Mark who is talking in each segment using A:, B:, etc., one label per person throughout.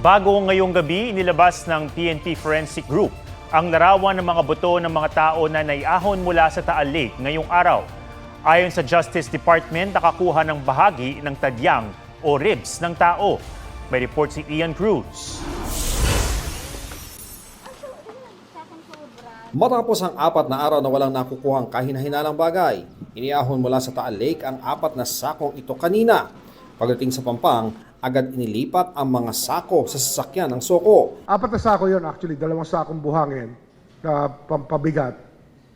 A: Bago ngayong gabi, inilabas ng PNP Forensic Group ang larawan ng mga buto ng mga tao na naiahon mula sa Taal Lake ngayong araw. Ayon sa Justice Department, nakakuha ng bahagi ng tadyang o ribs ng tao. May report si Ian Cruz.
B: Matapos ang apat na araw na walang nakukuhang kahinahinalang bagay, iniahon mula sa Taal Lake ang apat na sakong ito kanina. Pagdating sa Pampang, agad inilipat ang mga sako sa sasakyan ng Soko.
C: Apat na sako yon actually, dalawang sakong buhangin na pampabigat,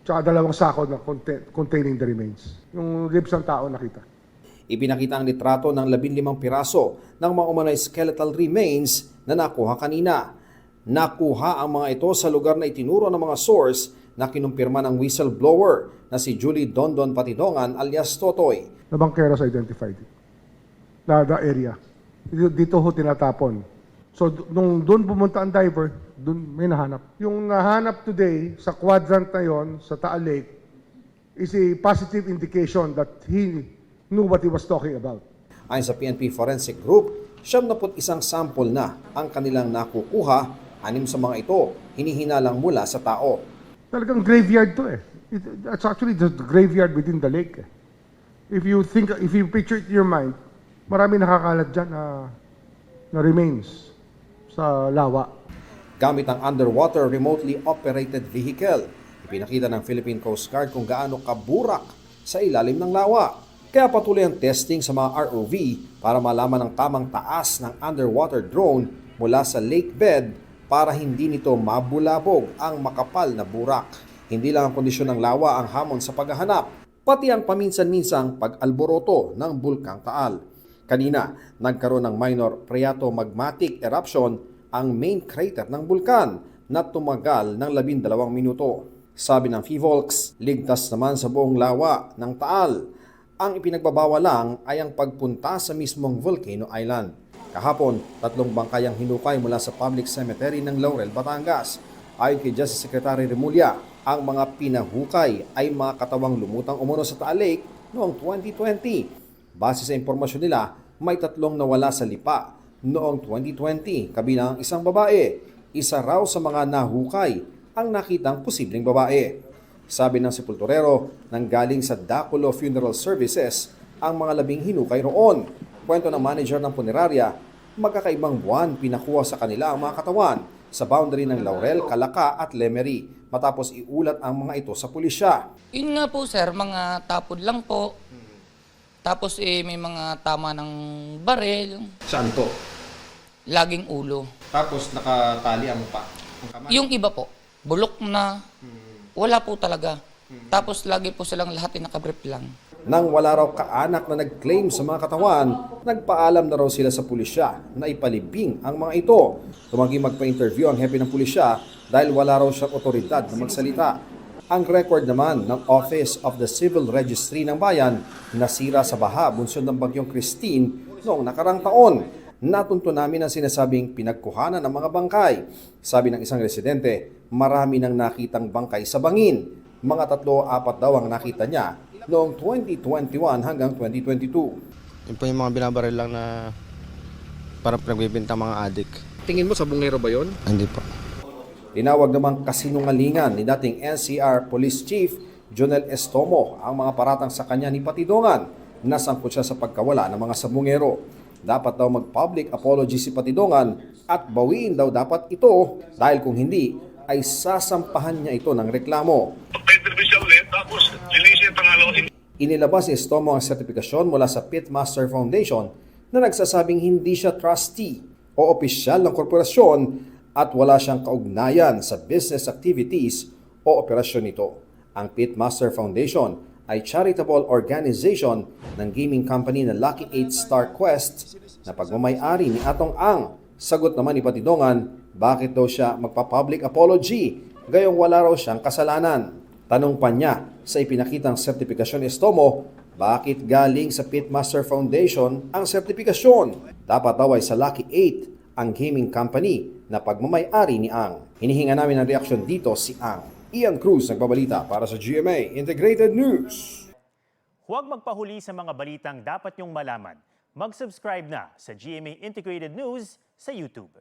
C: tsaka dalawang sako na contain- containing the remains. Yung ribs ng tao nakita.
B: Ipinakita ang litrato ng 15 piraso ng mga umano'y skeletal remains na nakuha kanina. Nakuha ang mga ito sa lugar na itinuro ng mga source na kinumpirma ng whistleblower na si Julie Dondon Patidongan alias Totoy.
C: Na bangkeros identified. Na the area. Dito, ho tinatapon. So, nung doon pumunta ang diver, doon may nahanap. Yung nahanap today sa quadrant na yon sa Taal Lake is a positive indication that he knew what he was talking about.
B: Ayon sa PNP Forensic Group, 71 sample na ang kanilang nakukuha, anim sa mga ito hinihinalang mula sa tao.
C: Talagang graveyard to eh. It, it's actually the graveyard within the lake eh. If you think, if you picture it in your mind, marami nakakalat dyan na, na remains sa lawa.
B: Gamit ang underwater remotely operated vehicle, ipinakita ng Philippine Coast Guard kung gaano kaburak sa ilalim ng lawa. Kaya patuloy ang testing sa mga ROV para malaman ang tamang taas ng underwater drone mula sa lake bed para hindi nito mabulabog ang makapal na burak. Hindi lang ang kondisyon ng lawa ang hamon sa paghahanap, pati ang paminsan-minsang pag-alboroto ng Bulkang Taal. Kanina, nagkaroon ng minor phreatomagmatic eruption ang main crater ng bulkan na tumagal ng 12 minuto. Sabi ng FIVOLX, ligtas naman sa buong lawa ng Taal. Ang ipinagbabawal lang ay ang pagpunta sa mismong Volcano Island. Kahapon, tatlong bangkay ang hinukay mula sa public cemetery ng Laurel, Batangas. Ayon kay Justice Secretary Remulla, ang mga pinahukay ay mga katawang lumutang umuno sa Taal Lake noong 2020. Base sa impormasyon nila, may tatlong nawala sa lipa noong 2020, kabilang ang isang babae. Isa raw sa mga nahukay ang nakitang posibleng babae. Sabi ng sepulturero, nanggaling sa Daculo Funeral Services ang mga labing hinukay roon. Kwento ng manager ng punerarya, magkakaibang buwan pinakuha sa kanila ang mga katawan sa boundary ng Laurel, Calaca at Lemery matapos iulat ang mga ito sa pulisya.
D: Yun nga po sir, mga tapod lang po. Tapos eh, may mga tama ng barel,
B: Saan to?
D: laging ulo.
B: Tapos nakatali ang pa. Ang kamay.
D: Yung iba po, bulok na, wala po talaga. Tapos lagi po silang lahat ay nakabrief lang.
B: Nang wala raw kaanak na nag-claim sa mga katawan, nagpaalam na raw sila sa pulisya na ipalibing ang mga ito. Tumagi magpa-interview ang hepe ng pulisya dahil wala raw siyang otoridad na magsalita. Ang record naman ng Office of the Civil Registry ng Bayan nasira sa baha bunsod ng bagyong Christine noong nakarang taon. Natunto namin ang sinasabing pinagkuhanan ng mga bangkay. Sabi ng isang residente, marami nang nakitang bangkay sa bangin. Mga tatlo o apat daw ang nakita niya noong 2021 hanggang 2022.
E: Yun po yung mga binabaril lang na parang pinagbibinta mga adik.
B: Tingin mo sa bungero ba yon?
E: Hindi po.
B: Tinawag namang kasinungalingan ni dating NCR Police Chief Jonel Estomo ang mga paratang sa kanya ni Patidongan na sangkot siya sa pagkawala ng mga sabungero. Dapat daw mag-public apology si Patidongan at bawiin daw dapat ito dahil kung hindi ay sasampahan niya ito ng reklamo.
F: siya ulit, tapos linisin yung pangalawang
B: Inilabas ni Estomo ang sertifikasyon mula sa Pitmaster Foundation na nagsasabing hindi siya trustee o opisyal ng korporasyon at wala siyang kaugnayan sa business activities o operasyon nito. Ang Pitmaster Foundation ay charitable organization ng gaming company na Lucky 8 Star Quest na pagmamayari ni Atong Ang. Sagot naman ni Patidongan, bakit daw siya magpa-public apology gayong wala raw siyang kasalanan. Tanong pa niya sa ipinakitang sertifikasyon ni Estomo, bakit galing sa Pitmaster Foundation ang sertifikasyon? Dapat daw ay sa Lucky 8 ang gaming company na pagmamayari ni Ang. Hinihinga namin ang reaksyon dito si Ang. Ian Cruz nagbabalita para sa GMA Integrated News.
A: Huwag magpahuli sa mga balitang dapat niyong malaman. Mag-subscribe na sa GMA Integrated News sa YouTube.